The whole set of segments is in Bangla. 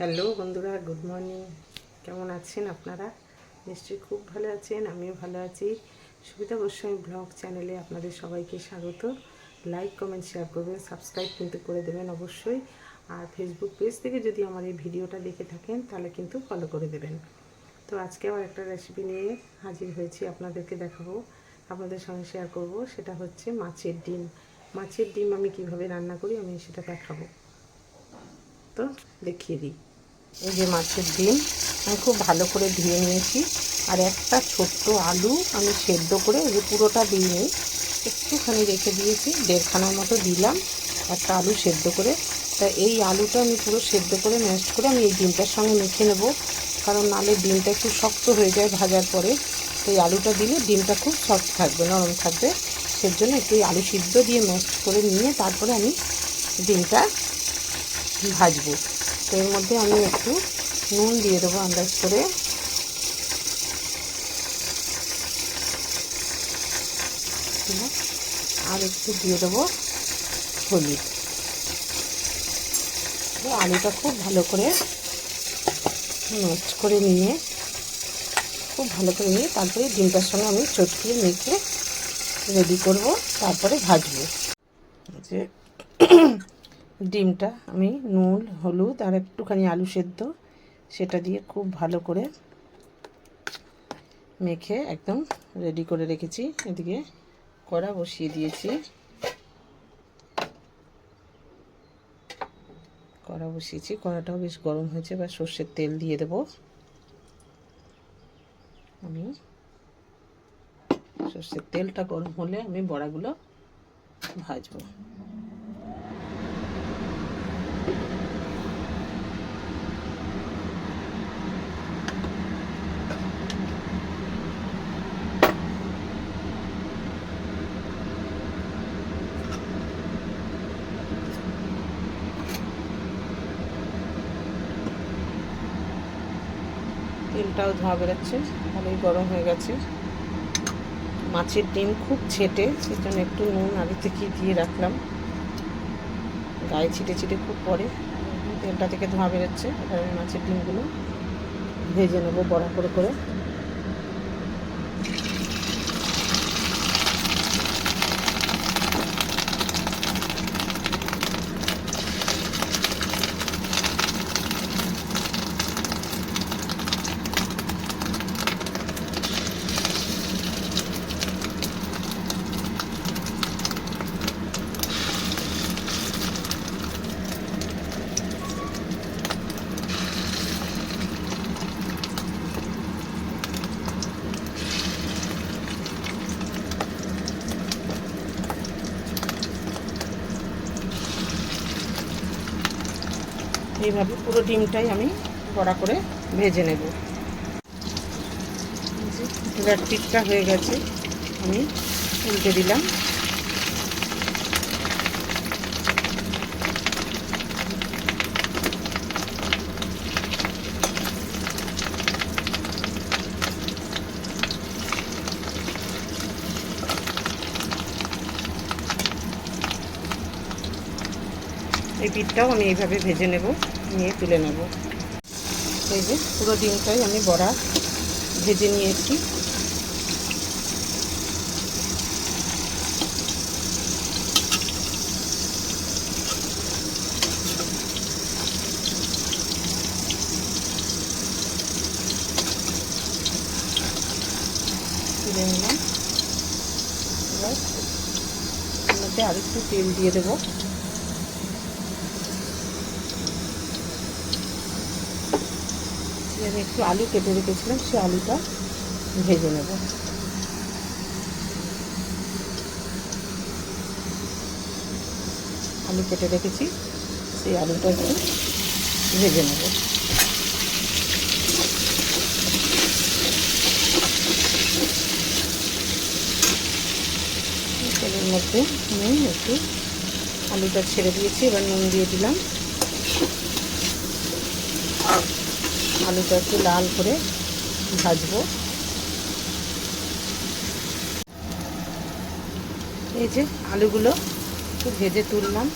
হ্যালো বন্ধুরা, গুড মর্নিং। কেমন আছেন আপনারা? নিশ্চয়ই খুব ভালো আছেন, আমিও ভালো আছি। সুবিধা গোস্বামী ব্লগ চ্যানেলে আপনাদের সবাইকে স্বাগত। লাইক, কমেন্ট, শেয়ার করবেন, সাবস্ক্রাইব কিন্তু করে দেবেন অবশ্যই। আর ফেসবুক পেজ থেকে যদি আমার এই ভিডিওটা দেখে থাকেন, তাহলে কিন্তু ফলো করে দেবেন। তো আজকে আবার একটা রেসিপি নিয়ে হাজির হয়েছি, আপনাদেরকে দেখাবো, আপনাদের সঙ্গে শেয়ার করব। সেটা হচ্ছে মাছের ডিম। মাছের ডিম আমি কীভাবে রান্না করি, আমি সেটা দেখাবো। তো দেখিয়ে দিই। এই যে মাছের ডিম, আমি খুব ভালো করে ধুয়ে নিয়েছি। আর একটা ছোট্ট আলু আমি সেদ্ধ করে ওই যে পুরোটা দিইনি একটুখানি রেখে দিয়েছি দেড়খানার মতো দিলাম। একটা আলু সেদ্ধ করে। তা এই আলুটা আমি পুরো সেদ্ধ করে, ম্যাশ করে আমি এই ডিমটার সঙ্গে মেখে নেব। কারণ নালে ডিমটা একটু শক্ত হয়ে যায় ভাজার পরে। তো এই আলুটা দিলে ডিমটা খুব সফট থাকবে, নরম থাকবে। সের জন্য একটু এই আলু সিদ্ধ দিয়ে ম্যাশ করে নিয়ে তারপরে আমি ডিমটা ভাজবো। এর মধ্যে আমি একটু নুন দিয়ে দেবো আন্দাজ করে। আর একটু দিয়ে দেবো হলুদ। আলুটা খুব ভালো করে ম্যাচ করে নিয়ে, খুব ভালো করে নিয়ে তারপরে ডিমটার সঙ্গে আমি চটকিয়ে মেখে রেডি করব, তারপরে ভাজবো। যে ডিমটা আমি নুন, হলুদ আর একটুখানি আলু সেদ্ধ, সেটা দিয়ে খুব ভালো করে মেখে একদম রেডি করে রেখেছি। এদিকে কড়া বসিয়ে দিয়েছি। কড়া বসিয়েছি, কড়াটাও বেশ গরম হয়েছে বা সর্ষের তেল দিয়ে দেব। আমি সর্ষের তেলটা গরম হলে আমি বড়াগুলো ভাজবো। তেলটাও ধোয়া বেরোচ্ছে, ভালোই গরম হয়ে গেছে। মাছের ডিম খুব ছেটে, সেজন্য একটু নুন আগে থেকে দিয়ে রাখলাম। গায়ে ছিটে ছিটে খুব পরে তেলটা থেকে ধোঁয়া বেরোচ্ছে, এবার আমি মাছের ডিমগুলো ভেজে নেব বড়া করে করে। এইভাবে পুরো ডিমটাই আমি বড়া করে ভেজে নেব। পিঠটা হয়ে গেছে, আমি উল্টে দিলাম। এই পিঠটাও আমি এইভাবে ভেজে নেব। নিয়ে তুলে নেব। এই যে পুরো ডিমটাই আমি বড়া ভেজে নিয়েছি। নিলাম। এবার আরেকটু তেল দিয়ে দেবো। আমি একটু আলু কেটে রেখেছিলাম, সে আলুটা ভেজে নেব। আলু কেটে রেখেছি, সেই আলুটা একটু ভেজে নেব। তেলের মধ্যে আমি একটু আলুটা ছেড়ে দিয়েছি, এবার নুন দিয়ে দিলাম। আলুটা একটু লাল করে ভাজবো। এই যে আলুগুলো একটু ভেজে তুললাম।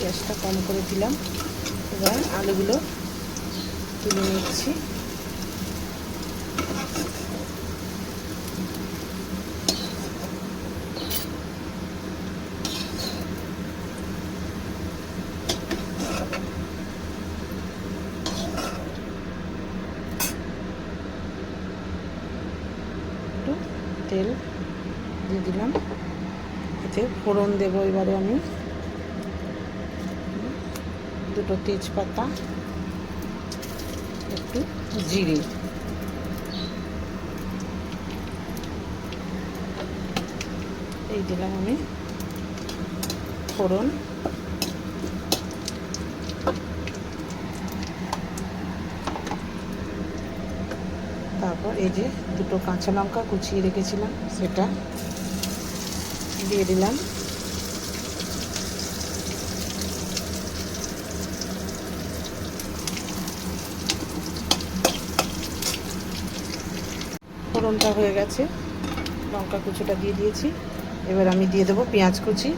গ্যাসটা কম করে দিলাম। এবার আলুগুলো তুলে নিচ্ছি একটু তেল দিয়ে দিলাম। এতে ফোড়ন দেবো এবারে আমি। দুটো তেজপাতা, একটু জিরে। এই দিলাম আমি ফোড়ন। তারপর এই যে দুটো কাঁচা লঙ্কা কুচিয়ে রেখেছিলাম, সেটা দিয়ে দিলাম। ফোড়নটা হয়ে গেছে, লঙ্কা কুচিটা দিয়ে দিয়েছি। এবার আমি দিয়ে দেবো পেঁয়াজ কুচি।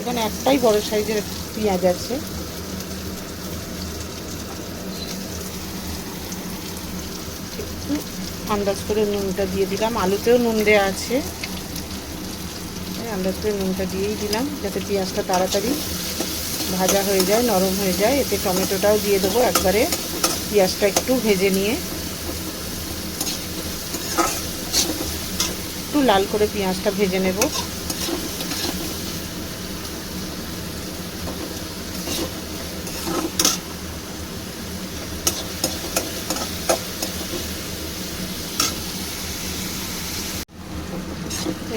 এখানে একটাই বড় সাইজের পেঁয়াজ আছে একটু আন্দাজ করে নুনটা দিয়ে দিলাম। আলুতেও নুন দেওয়া আছে। আন্দাজ করে নুনটা দিয়েই দিলাম, যাতে পেঁয়াজটা তাড়াতাড়ি ভাজা হয়ে যায়, নরম হয়ে যায়। এতে টমেটোটাও দিয়ে দেবো একবারে। পেঁয়াজটা একটু ভেজে নিয়ে। একটু লাল করে পেঁয়াজটা ভেজে নেব।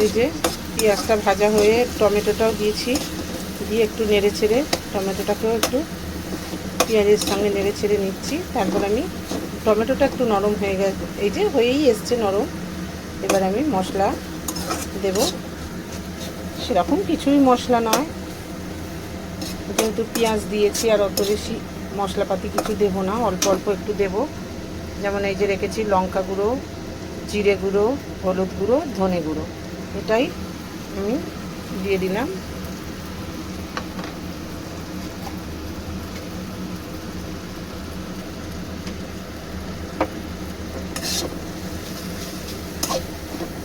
এই যে পেঁয়াজটা ভাজা হয়ে টমেটোটাও দিয়েছি। দিয়ে একটু নেড়ে ছেড়ে টমেটোটাকেও একটু পেঁয়াজের সঙ্গে নেড়ে ছেড়ে নিচ্ছি। তারপর আমি টমেটোটা একটু নরম হয়ে গেছে এই যে হয়েই এসছে নরম। এবার আমি মশলা দেব। সেরকম কিছুই মশলা নয়। যেহেতু পেঁয়াজ দিয়েছি আর অত বেশি মশলাপাতি কিছু দেব না, অল্প অল্প একটু দেব। যেমন এই যে রেখেছি লঙ্কা গুঁড়ো, জিরে গুঁড়ো, হলুদ গুঁড়ো, ধনে গুঁড়ো। এটাই আমি দিয়ে দিলাম।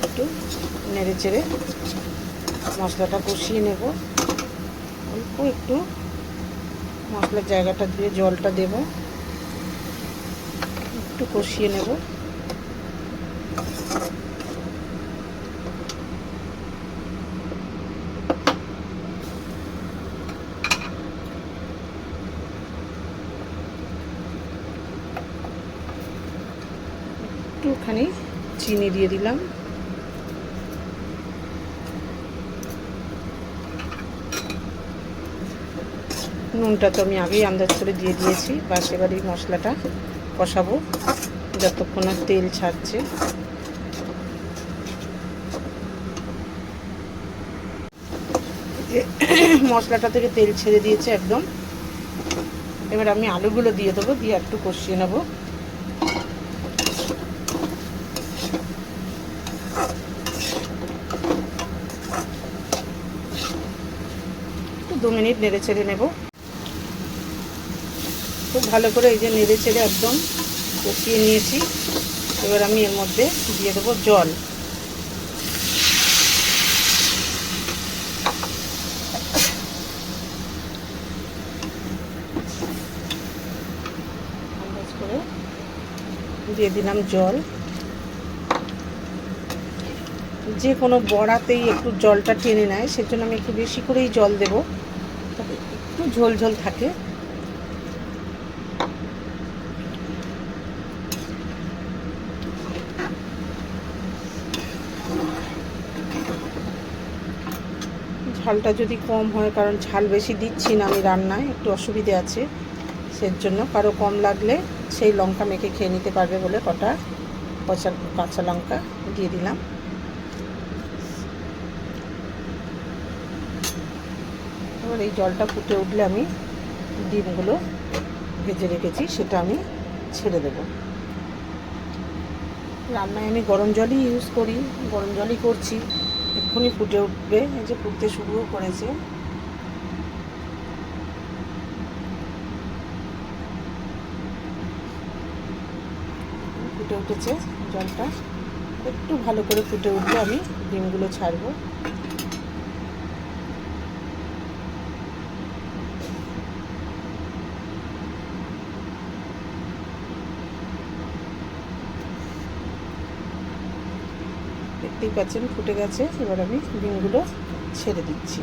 একটু নেড়ে চেড়ে মশলাটা কষিয়ে নেব। অল্প একটু মশলার জায়গাটা দিয়ে জলটা দেব। একটু কষিয়ে নেব। একটুখানি চিনি দিয়ে দিলাম। নুনটা তো আমি আগেই আন্দাজ করে দিয়ে দিয়েছি, বাস এবার এই মশলাটা কষাবো, যতক্ষণ তেল ছাড়ছে। মশলাটা থেকে তেল ছেড়ে দিয়েছে একদম। এবার আমি আলুগুলো দিয়ে দেবো, দিয়ে একটু কষিয়ে নেব। দু মিনিট নেড়ে ছেড়ে নেব। খুব ভালো করে এই যে নেড়ে ছেড়ে একদম কষিয়ে নিয়েছি। এবার আমি এর মধ্যে দিয়ে দেবো জল। দিয়ে দিলাম জল। যে কোনো বড়াতেই একটু জলটা টেনে নেয়, সেজন্য আমি একটু বেশি করেই জল দেব। ঝোল ঝোল থাকে। ঝালটা যদি কম হয়, কারণ ঝাল বেশি দিচ্ছি না আমি রান্নায়, একটু অসুবিধে আছে সের জন্য কারও কম লাগলে সেই লঙ্কা মেখে খেয়ে নিতে পারবে বলে কটা পচা কাঁচা লঙ্কা দিয়ে দিলাম। এবার এই জলটা ফুটে উঠলে আমি ডিমগুলো ভেজে রেখেছি, সেটা আমি ছেড়ে দেব। রান্নায় আমি গরম জলই ইউজ করি, গরম জলই করছি। এক্ষুনি ফুটে উঠবে, এই যে ফুটতে শুরুও করেছে। ফুটে উঠেছে জলটা। একটু ভালো করে ফুটে উঠলে আমি ডিমগুলো ছাড়বো। দেখতেই পাচ্ছেন, ফুটে গেছে। এবার আমি ডিমগুলো ছেড়ে দিচ্ছি।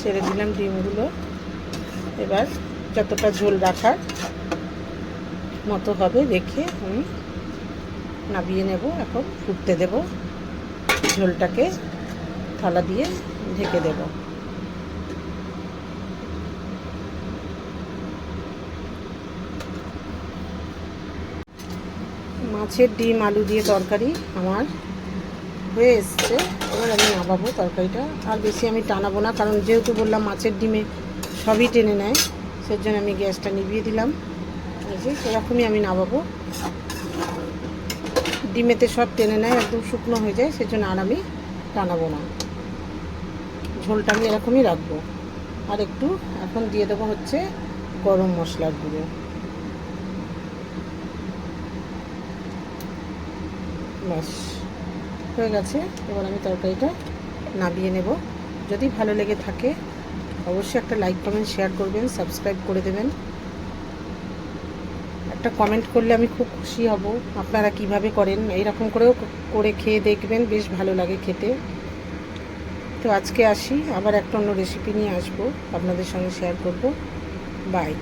ছেড়ে দিলাম ডিমগুলো। এবার যতটা ঝোল রাখার মতো হবে রেখে আমি নাবিয়ে নেব, এখন ফুটতে দেব। ঝোলটাকে থালা দিয়ে ঢেকে দেব। মাছের ডিম, আলু দিয়ে তরকারি আমার হয়ে এসছে। এবার আমি নামাবো তরকারিটা। আর বেশি আমি টানাবো না, কারণ যেহেতু বললাম মাছের ডিমে সবই টেনে নেয়, সেজন্য আমি গ্যাসটা নিভিয়ে দিলাম। এই সেরকমই আমি নামাবো। ডিমেতে সব টেনে নেয়, একদম শুকনো হয়ে যায়, সেজন্য আর আমি টানাবো না। ঝোলটা আমি এরকমই রাখব। আর একটু এখন দিয়ে দেবো হচ্ছে গরম মশলার গুঁড়ো। ব্যাস, হয়ে গেছে। এবার আমি তরকারিটা নাবিয়ে নেব। যদি ভালো লেগে থাকে, অবশ্যই একটা লাইক, কমেন্ট, শেয়ার করবেন, সাবস্ক্রাইব করে দেবেন। একটা কমেন্ট করলে আমি খুব খুশি হব। আপনারা কীভাবে করেন? এইরকম করেও করে খেয়ে দেখবেন, বেশ ভালো লাগে খেতে। তো আজকে আসি, আবার একটা অন্য রেসিপি নিয়ে আসব। আপনাদের সঙ্গে শেয়ার করব। বাই